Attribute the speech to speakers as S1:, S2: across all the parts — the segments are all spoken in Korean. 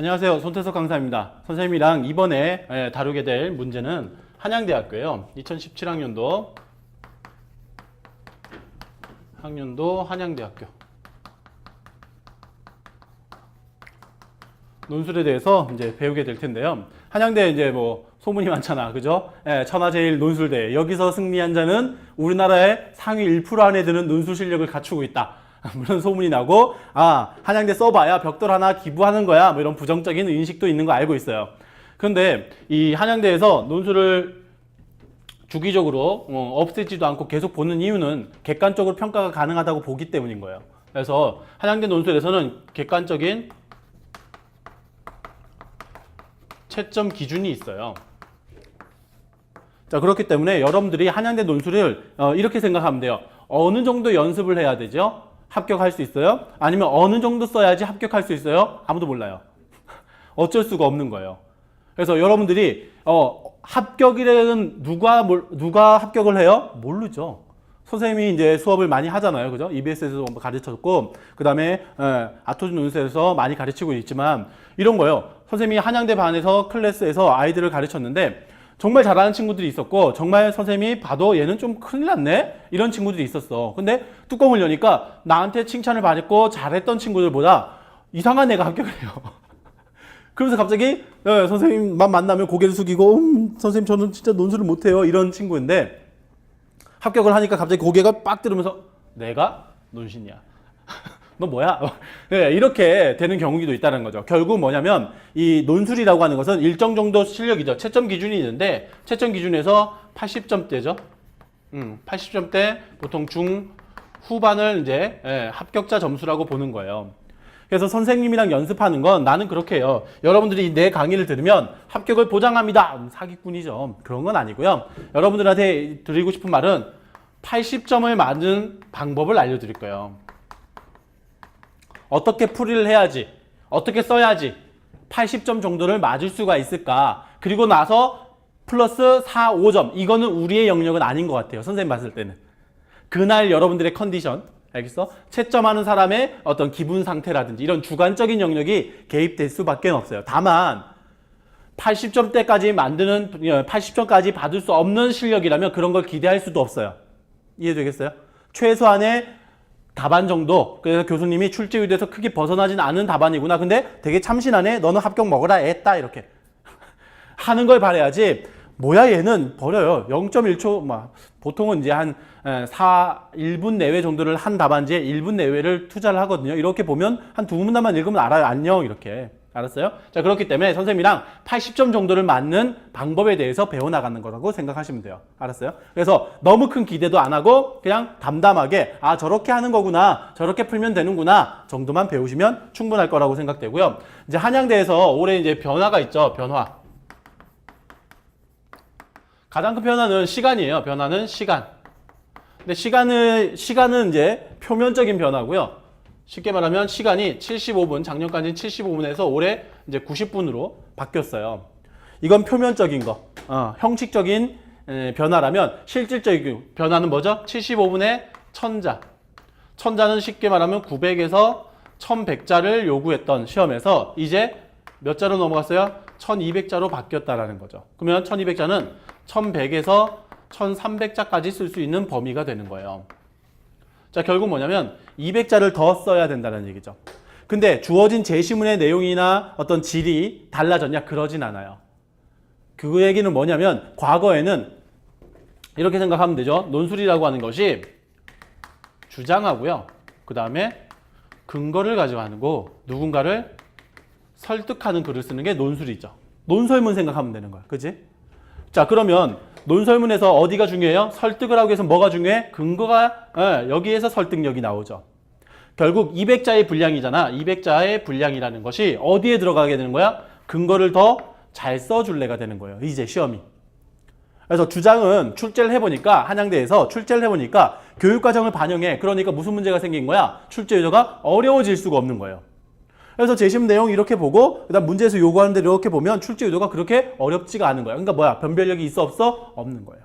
S1: 안녕하세요. 손태석 강사입니다. 선생님이랑 이번에 예, 다루게 될 문제는 한양대학교예요. 2017학년도 학년도 한양대학교 논술에 대해서 이제 배우게 될 텐데요. 한양대 이제 뭐 소문이 많잖아, 그죠? 예, 천하제일 논술대 여기서 승리한 자는 우리나라의 상위 1% 안에 드는 논술 실력을 갖추고 있다. 물론 소문이 나고 아 한양대 써봐야 벽돌 하나 기부하는 거야 뭐 이런 부정적인 인식도 있는 거 알고 있어요. 그런데 이 한양대에서 논술을 주기적으로 어, 없애지도 않고 계속 보는 이유는 객관적으로 평가가 가능하다고 보기 때문인 거예요. 그래서 한양대 논술에서는 객관적인 채점 기준이 있어요. 자 그렇기 때문에 여러분들이 한양대 논술을 어, 이렇게 생각하면 돼요. 어느 정도 연습을 해야 되죠? 합격할 수 있어요? 아니면 어느 정도 써야지 합격할 수 있어요? 아무도 몰라요. 어쩔 수가 없는 거예요. 그래서 여러분들이 어, 합격이라는 누가 뭘- 누가 합격을 해요? 모르죠. 선생님이 이제 수업을 많이 하잖아요. 그죠? EBS에서 가르쳤고, 그 다음에 아토즈 논술에서 많이 가르치고 있지만, 이런 거예요. 선생님이 한양대 반에서 클래스에서 아이들을 가르쳤는데, 정말 잘하는 친구들이 있었고, 정말 선생님이 봐도 얘는 좀 큰일 났네? 이런 친구들이 있었어. 근데 뚜껑을 여니까 나한테 칭찬을 받고 잘했던 친구들보다 이상한 애가 합격을 해요. 그러면서 갑자기 예, 선생님만 만나면 고개를 숙이고 음, 선생님 저는 진짜 논술을 못해요 이런 친구인데 합격을 하니까 갑자기 고개가 빡 들으면서 내가 논신이야 너 뭐야 네, 이렇게 되는 경우도 있다는 거죠 결국 뭐냐면 이 논술이라고 하는 것은 일정 정도 실력이죠 채점 기준이 있는데 채점 기준에서 80점대죠 음, 80점대 보통 중 후반을 이제 예, 합격자 점수라고 보는 거예요 그래서 선생님이랑 연습하는 건 나는 그렇게 해요. 여러분들이 내 강의를 들으면 합격을 보장합니다. 음, 사기꾼이죠. 그런 건 아니고요. 여러분들한테 드리고 싶은 말은 80점을 맞는 방법을 알려드릴 거예요. 어떻게 풀이를 해야지, 어떻게 써야지 80점 정도를 맞을 수가 있을까. 그리고 나서 플러스 4, 5점. 이거는 우리의 영역은 아닌 것 같아요. 선생님 봤을 때는. 그날 여러분들의 컨디션, 알겠어? 채점하는 사람의 어떤 기분 상태라든지 이런 주관적인 영역이 개입될 수밖에 없어요. 다만 80점대까지 만드는 80점까지 받을 수 없는 실력이라면 그런 걸 기대할 수도 없어요. 이해되겠어요? 최소한의 답안 정도. 그래서 교수님이 출제 의도에서 크게 벗어나진 않은 답안이구나. 근데 되게 참신하네. 너는 합격 먹어라. 했다. 이렇게. 하는 걸 바래야지 뭐야 얘는 버려요 0.1초 막 보통은 이제 한 4, 1분 내외 정도를 한 답안지에 1분 내외를 투자를 하거든요 이렇게 보면 한 두 문단만 읽으면 알아요 안녕 이렇게 알았어요? 자 그렇기 때문에 선생님이랑 80점 정도를 맞는 방법에 대해서 배워나가는 거라고 생각하시면 돼요 알았어요? 그래서 너무 큰 기대도 안 하고 그냥 담담하게 아 저렇게 하는 거구나 저렇게 풀면 되는구나 정도만 배우시면 충분할 거라고 생각되고요 이제 한양대에서 올해 이제 변화가 있죠 변화 가장 큰 변화는 시간이에요. 변화는 시간. 근데 시간은 시간은 이제 표면적인 변화고요. 쉽게 말하면 시간이 75분, 작년까지는 75분에서 올해 이제 90분으로 바뀌었어요. 이건 표면적인 거, 어, 형식적인 에, 변화라면 실질적인 변화는 뭐죠? 75분의 천자. 천자는 쉽게 말하면 900에서 1100자를 요구했던 시험에서 이제 몇 자로 넘어갔어요? 1200자로 바뀌었다라는 거죠. 그러면 1200자는 1100에서 1300자까지 쓸 수 있는 범위가 되는 거예요. 자, 결국 뭐냐면 200자를 더 써야 된다는 얘기죠. 근데 주어진 제시문의 내용이나 어떤 질이 달라졌냐? 그러진 않아요. 그 얘기는 뭐냐면 과거에는 이렇게 생각하면 되죠. 논술이라고 하는 것이 주장하고요. 그 다음에 근거를 거 누군가를 설득하는 글을 쓰는 게 논술이죠. 논설문 생각하면 되는 거야. 그지? 자, 그러면 논설문에서 어디가 중요해요? 설득을 하기 위해서 뭐가 중요해? 근거가 예, 여기에서 설득력이 나오죠. 결국 200자의 분량이잖아. 200자의 분량이라는 것이 어디에 들어가게 되는 거야? 근거를 더 잘 써줄래가 되는 거예요. 이제 시험이. 그래서 주장은 출제를 해보니까 한양대에서 출제를 해보니까 교육과정을 반영해. 그러니까 무슨 문제가 생긴 거야? 출제 유도가 어려워질 수가 없는 거예요. 그래서 제시문 내용 이렇게 보고 그다음 문제에서 요구하는 대로 이렇게 보면 출제 유도가 그렇게 어렵지가 않은 거예요. 그러니까 뭐야? 변별력이 있어 없어? 없는 거예요.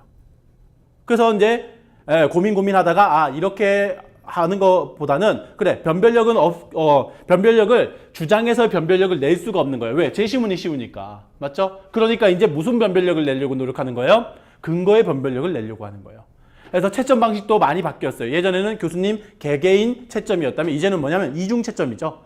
S1: 그래서 이제 예, 고민 고민하다가 아 이렇게 하는 것보다는 그래 변별력은 없, 어, 변별력을 주장해서 변별력을 낼 수가 없는 거예요. 왜? 제시문이 쉬우니까 맞죠? 그러니까 이제 무슨 변별력을 내려고 노력하는 거예요? 근거의 변별력을 내려고 하는 거예요. 그래서 채점 방식도 많이 바뀌었어요. 예전에는 교수님 개개인 채점이었다면 이제는 뭐냐면 이중 채점이죠.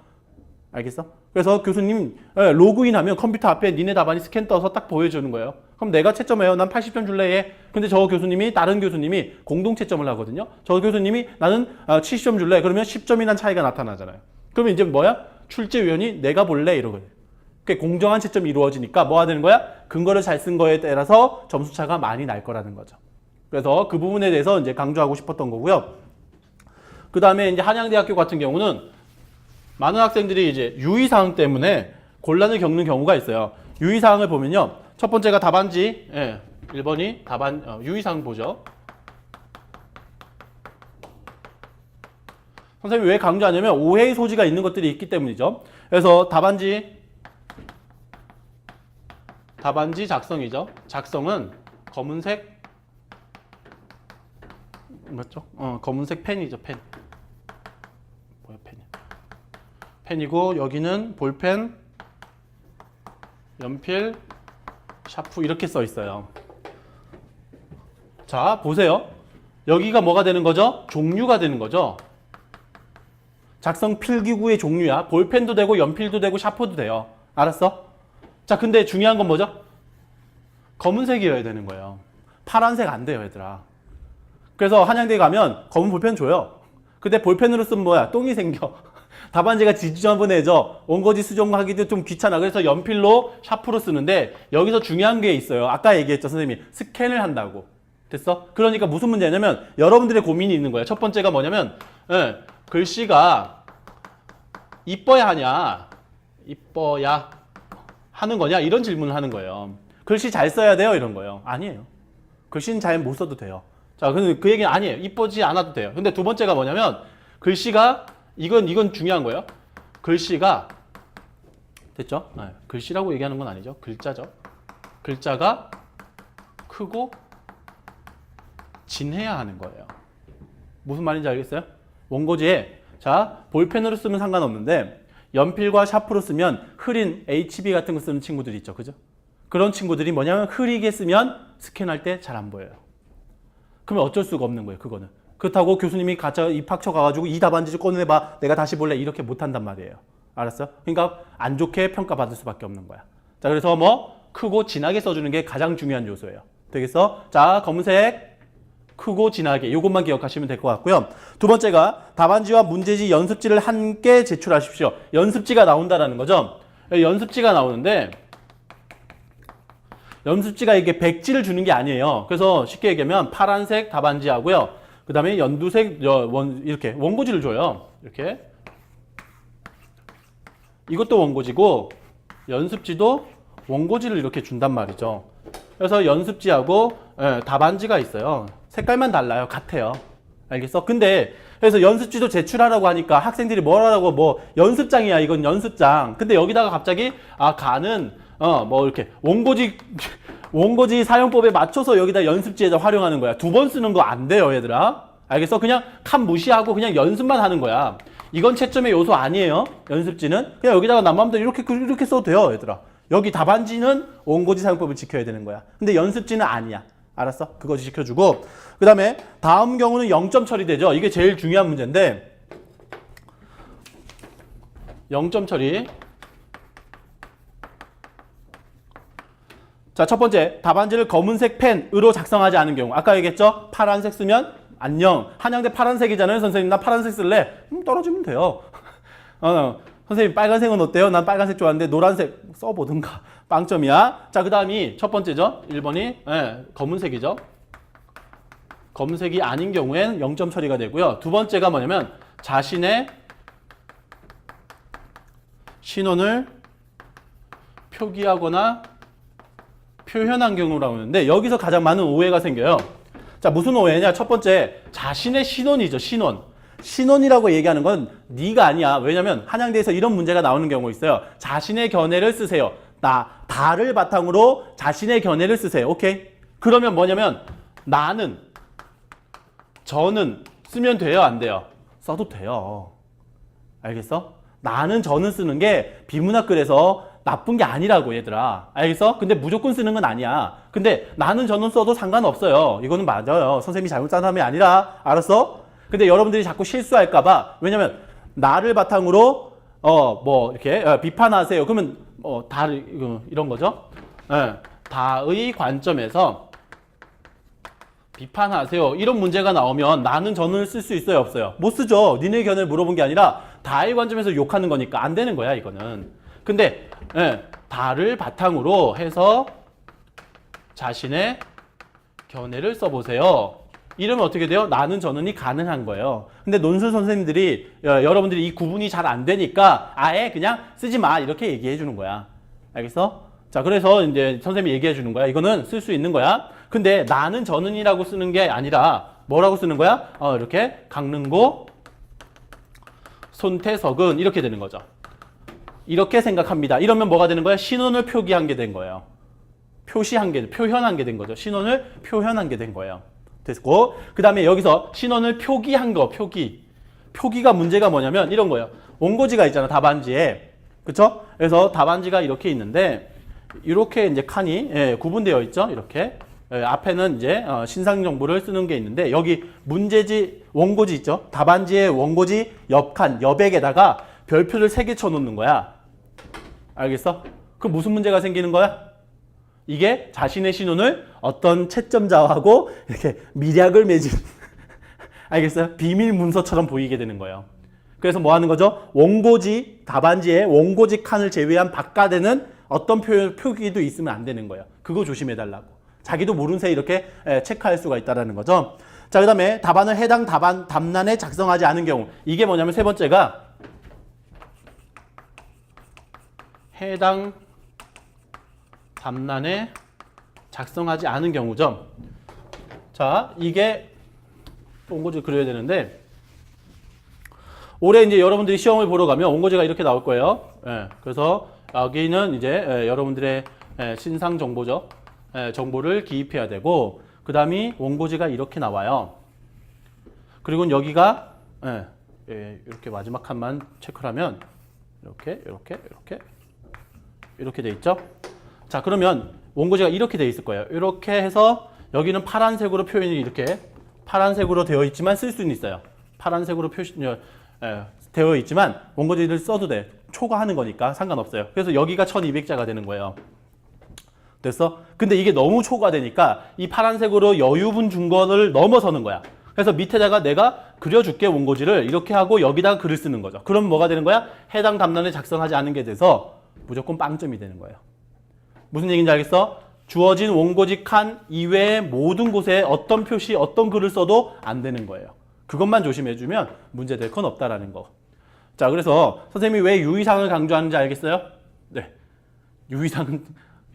S1: 알겠어? 그래서 교수님 예, 로그인하면 컴퓨터 앞에 니네 답안이 스캔 떠서 딱 보여주는 거예요. 그럼 내가 채점해요. 난 80점 줄래 해. 근데 저 교수님이 다른 교수님이 공동 채점을 하거든요. 저 교수님이 나는 아, 70점 줄래. 그러면 10점이란 차이가 나타나잖아요. 그러면 이제 뭐야? 출제위원이 내가 볼래 이러거든. 그게 공정한 채점이 이루어지니까 뭐 하는 거야? 근거를 잘 쓴 거에 따라서 점수 차가 많이 날 거라는 거죠. 그래서 그 부분에 대해서 이제 강조하고 싶었던 거고요. 그 다음에 이제 한양대학교 같은 경우는 많은 학생들이 이제 유의사항 때문에 곤란을 겪는 경우가 있어요. 유의사항을 보면요. 첫 번째가 답안지, 예, 1번이 답안, 어, 유의사항 보죠. 선생님이 왜 강조하냐면 오해의 소지가 있는 것들이 있기 때문이죠. 그래서 답안지, 답안지 작성이죠. 작성은 검은색, 맞죠? 어, 검은색 펜이죠, 펜. 뭐야, 펜이? 펜이고 여기는 볼펜, 연필, 샤프 이렇게 써 있어요. 자, 보세요. 여기가 뭐가 되는 거죠? 종류가 되는 거죠. 작성 필기구의 종류야. 볼펜도 되고 연필도 되고 샤프도 돼요. 알았어? 자, 근데 중요한 건 뭐죠? 검은색이어야 되는 거예요. 파란색 안 돼요, 얘들아. 그래서 한양대 가면 검은 볼펜 줘요. 근데 볼펜으로 쓰면 뭐야? 똥이 생겨. 답안지가 지저분해져. 원고지 수정하기도 좀 귀찮아. 그래서 연필로 샤프로 쓰는데 여기서 중요한 게 있어요. 아까 얘기했죠, 선생님이. 스캔을 한다고. 됐어? 그러니까 무슨 문제냐면 여러분들의 고민이 있는 거예요. 첫 번째가 뭐냐면 예, 글씨가 이뻐야 하냐, 이뻐야 하는 거냐 이런 질문을 하는 거예요. 글씨 잘 써야 돼요 이런 거예요. 아니에요. 글씨는 잘 못 써도 돼요. 자, 근데 그 얘기는 아니에요. 이쁘지 않아도 돼요. 근데 두 번째가 뭐냐면 글씨가 이건 이건 중요한 거예요. 글씨가 됐죠? 네, 글씨라고 얘기하는 건 아니죠. 글자죠. 글자가 크고 진해야 하는 거예요. 무슨 말인지 알겠어요? 원고지에 자 볼펜으로 쓰면 상관없는데 연필과 샤프로 쓰면 흐린 HB 같은 거 쓰는 친구들이 있죠, 그죠? 그런 친구들이 뭐냐면 흐리게 쓰면 스캔할 때 잘 안 보여요. 그러면 어쩔 수가 없는 거예요, 그거는. 그렇다고 교수님이 가짜 입학처 가가지고 이 답안지 좀 꺼내봐, 내가 다시 볼래 이렇게 못한단 말이에요. 알았어? 그러니까 안 좋게 평가받을 수밖에 없는 거야. 자, 그래서 뭐 크고 진하게 써주는 게 가장 중요한 요소예요. 되겠어? 자, 검은색 크고 진하게 이것만 기억하시면 될 것 같고요. 두 번째가 답안지와 문제지 연습지를 함께 제출하십시오. 연습지가 나온다라는 거죠. 연습지가 나오는데 연습지가 이게 백지를 주는 게 아니에요. 그래서 쉽게 얘기하면 파란색 답안지하고요. 그 다음에 연두색 여- 원, 이렇게 원고지를 줘요. 이렇게 이것도 원고지고 연습지도 원고지를 이렇게 준단 말이죠. 그래서 연습지하고 예, 답안지가 있어요. 색깔만 달라요. 같아요. 알겠어? 근데 그래서 연습지도 제출하라고 하니까 학생들이 뭐라고 뭐 연습장이야 이건 연습장. 근데 여기다가 갑자기 아 가는 어 뭐 이렇게 원고지 원고지 사용법에 맞춰서 여기다 연습지에다 활용하는 거야. 두 번 쓰는 거 안 돼요, 얘들아. 알겠어? 그냥 칸 무시하고 그냥 연습만 하는 거야. 이건 채점의 요소 아니에요. 연습지는 그냥 여기다가 남 마음대로 이렇게 이렇게 써도 돼요, 얘들아. 여기 답안지는 원고지 사용법을 지켜야 되는 거야. 근데 연습지는 아니야. 알았어? 그거 지켜주고 그 다음에 다음 경우는 0점 처리되죠. 이게 제일 중요한 문제인데 0점 처리 자, 첫 번째 답안지를 검은색 펜으로 작성하지 않은 경우. 아까 얘기했죠? 파란색 쓰면 안녕. 한양대 파란색이잖아요 선생님. 나 파란색 쓸래? 음, 떨어지면 돼요. 어, 선생님 빨간색은 어때요? 난 빨간색 좋아하는데 노란색 써보든가. 빵점이야. 자 그 다음이 첫 번째죠? 1번이? 예, 검은색이죠? 검은색이 아닌 경우엔 0점 처리가 되고요. 두 번째가 뭐냐면 자신의 신원을 표기하거나 표현한 경우라고 하는데 여기서 가장 많은 오해가 생겨요. 자, 무슨 오해냐? 첫 번째, 자신의 신원이죠, 신원. 신원이라고 얘기하는 건 네가 아니야. 왜냐면 한양대에서 이런 문제가 나오는 경우 있어요. 자신의 견해를 쓰세요. 나, 다를 바탕으로 자신의 견해를 쓰세요. 오케이? 그러면 뭐냐면 나는, 저는 쓰면 돼요, 안 돼요? 써도 돼요. 알겠어? 나는 저는 쓰는 게 비문학 글에서 나쁜 게 아니라고 얘들아. 알겠어? 근데 무조건 쓰는 건 아니야. 근데 나는 저는 써도 상관없어요. 이거는 맞아요. 선생님이 잘못 짠 사람이 아니라. 알았어? 근데 여러분들이 자꾸 실수할까봐. 왜냐면 나를 바탕으로 어 뭐 이렇게 어, 비판하세요. 그러면 어 다 이런 거죠. 예. 다의 관점에서 비판하세요. 이런 문제가 나오면 나는 저는 쓸 수 있어요, 없어요? 못 쓰죠. 니네 의견을 물어본 게 아니라 다의 관점에서 욕하는 거니까 안 되는 거야, 이거는. 근데 예, 다를 바탕으로 해서 자신의 견해를 써보세요. 이러면 어떻게 돼요? 나는 저는이 가능한 거예요. 근데 논술 선생님들이 어, 여러분들이 이 구분이 잘 안 되니까 아예 그냥 쓰지 마 이렇게 얘기해 주는 거야. 알겠어? 자, 그래서 이제 선생님이 얘기해 주는 거야. 이거는 쓸 수 있는 거야. 근데 나는 저는이라고 쓰는 게 아니라 뭐라고 쓰는 거야? 어, 이렇게 강릉고 손태석은 이렇게 되는 거죠. 이렇게 생각합니다. 이러면 뭐가 되는 거야? 신원을 표기한 게 된 거예요. 표시한 게, 표현한 게 된 거죠. 신원을 표현한 게 된 거예요. 됐고, 그 다음에 여기서 신원을 표기한 거, 표기. 표기가 문제가 뭐냐면 이런 거예요. 원고지가 있잖아, 답안지에. 그쵸? 그래서 답안지가 이렇게 있는데, 이렇게 이제 칸이 예, 구분되어 있죠. 이렇게. 예, 앞에는 이제 어, 신상 정보를 쓰는 게 있는데 여기 문제지 원고지 있죠. 답안지의 원고지 옆칸 옆액에다가 별표를 세 개 쳐놓는 거야. 알겠어? 그럼 무슨 문제가 생기는 거야? 이게 자신의 신원을 어떤 채점자하고 이렇게 미략을 맺은 알겠어요? 비밀 문서처럼 보이게 되는 거예요. 그래서 뭐 하는 거죠? 원고지 답안지에 원고지 칸을 제외한 바깥에는 어떤 표, 표기도 있으면 안 되는 거예요. 그거 조심해 달라고. 자기도 모른 새 이렇게 에, 체크할 수가 있다라는 거죠. 자, 그 다음에 답안을 해당 답안 답란에 작성하지 않은 경우 이게 뭐냐면 세 번째가 해당 답란에 작성하지 않은 경우죠. 자, 이게 원고지 그려야 되는데 올해 이제 여러분들이 시험을 보러 가면 원고지가 이렇게 나올 거예요. 예, 그래서 여기는 이제 예, 여러분들의 예, 신상 정보죠. 예, 정보를 기입해야 되고 그 다음이 원고지가 이렇게 나와요. 그리고 여기가 예, 예, 이렇게 마지막 칸만 체크를 하면 이렇게 이렇게 이렇게 이렇게 돼 있죠. 자 그러면 원고지가 이렇게 돼 있을 거예요. 이렇게 해서 여기는 파란색으로 표현이 이렇게 파란색으로 되어 있지만 쓸 수는 있어요. 파란색으로 표시 예, 되어 있지만 원고지를 써도 돼. 초과하는 거니까 상관없어요. 그래서 여기가 1200자가 되는 거예요. 됐어? 근데 이게 너무 초과되니까 이 파란색으로 여유분 준 거를 넘어서는 거야. 그래서 밑에다가 내가 그려줄게 원고지를 이렇게 하고 여기다가 글을 쓰는 거죠. 그럼 뭐가 되는 거야? 해당 답란을 작성하지 않은 게 돼서 무조건 빵점이 되는 거예요. 무슨 얘기인지 알겠어? 주어진 원고지 칸 이외의 모든 곳에 어떤 표시, 어떤 글을 써도 안 되는 거예요. 그것만 조심해주면 문제될 건 없다라는 거. 자, 그래서 선생님이 왜 유의사항을 강조하는지 알겠어요? 네. 유의사항은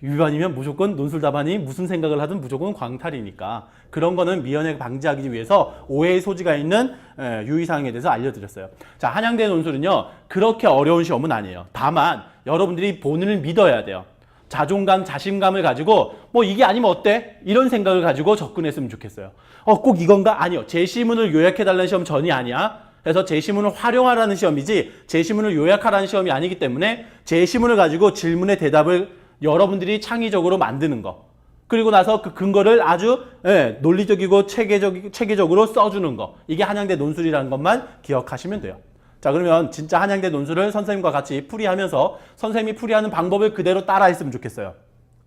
S1: 위반이면 무조건 논술 답안이 무슨 생각을 하든 무조건 광탈이니까 그런 거는 미연에 방지하기 위해서 오해의 소지가 있는 에, 유의사항에 대해서 알려드렸어요. 자, 한양대 논술은요 그렇게 어려운 시험은 아니에요. 다만 여러분들이 본인을 믿어야 돼요. 자존감, 자신감을 가지고 뭐 이게 아니면 어때? 이런 생각을 가지고 접근했으면 좋겠어요. 어, 꼭 이건가? 아니요. 제시문을 요약해달라는 시험 전이 아니야. 그래서 제시문을 활용하라는 시험이지 제시문을 요약하라는 시험이 아니기 때문에 제시문을 가지고 질문의 대답을 여러분들이 창의적으로 만드는 거. 그리고 나서 그 근거를 아주 예, 논리적이고 체계적, 체계적으로 써주는 거. 이게 한양대 논술이라는 것만 기억하시면 돼요. 자 그러면 진짜 한양대 논술을 선생님과 같이 풀이하면서 선생님이 풀이하는 방법을 그대로 따라 했으면 좋겠어요.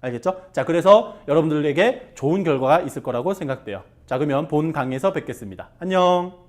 S1: 알겠죠? 자 그래서 여러분들에게 좋은 결과가 있을 거라고 생각돼요. 자 그러면 본 강의에서 뵙겠습니다. 안녕.